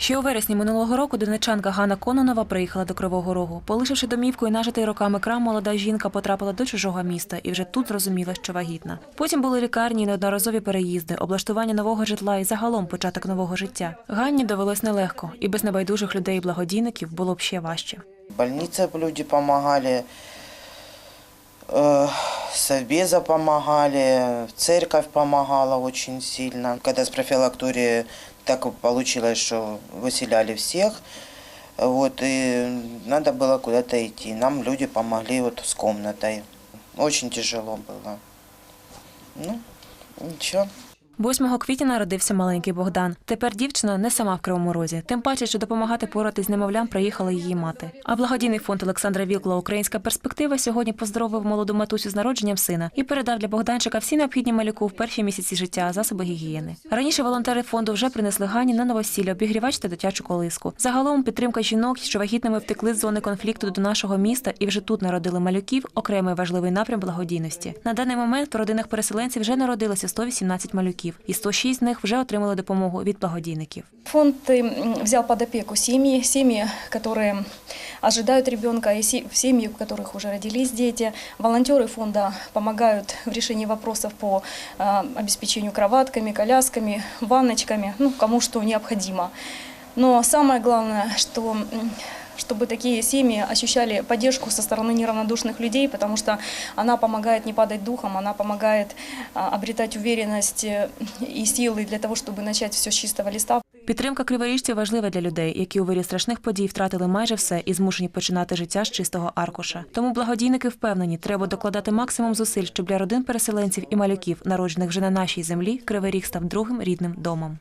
Ще у вересні минулого року донечанка Ганна Кононова приїхала до Кривого Рогу. Полишивши домівку і нажитий роками крам, молода жінка потрапила до чужого міста і вже тут зрозуміла, що вагітна. Потім були лікарні, і неодноразові переїзди, облаштування нового житла і загалом початок нового життя. Ганні довелось нелегко, і без небайдужих людей і благодійників було б ще важче. В больнице люди помогали, э, Совбеза помогали, церковь помогала очень сильно. Когда с профилактории так получилось, что выселяли всех, вот, и надо было куда-то идти. Нам люди помогли вот с комнатой. Очень тяжело было. Ну, ничего. 8 квітня народився маленький Богдан. Тепер дівчина не сама в Кривому Розі. Тим паче, що допомагати поратись з немовлям приїхала її мати. А благодійний фонд Олександра Вілкла Українська перспектива сьогодні поздоровив молоду матусю з народженням сина і передав для Богданчика всі необхідні малюку в перші місяці життя засоби гігієни. Раніше волонтери фонду вже принесли Гані на новосілля, обігрівач та дитячу колиску. Загалом підтримка жінок, що вагітними втекли з зони конфлікту до нашого міста і вже тут народили малюків, окремий важливий напрям благодійності. На даний момент в родинах переселенців вже народилося 118 малюків, і 106 з них вже отримали допомогу від благодійників. Фонд м, взял под опеку семьи, семьи, которые ожидают ребенка, и се- семьи, у которых уже родились дети. Волонтеры фонда помогают в решении вопросов по а, обеспечению кроватками, колясками, ванночками, ну, кому что необходимо. Но самое главное, что м, чтобы такие семьи ощущали поддержку со стороны неравнодушных людей, потому что она помогает не падать духом, она помогает а, обретать уверенность э, и силы для того, чтобы начать все с чистого листа. Підтримка криворіжців важлива для людей, які у вирі страшних подій втратили майже все і змушені починати життя з чистого аркуша. Тому благодійники впевнені, треба докладати максимум зусиль, щоб для родин переселенців і малюків, народжених вже на нашій землі, Кривий Ріг став другим рідним домом.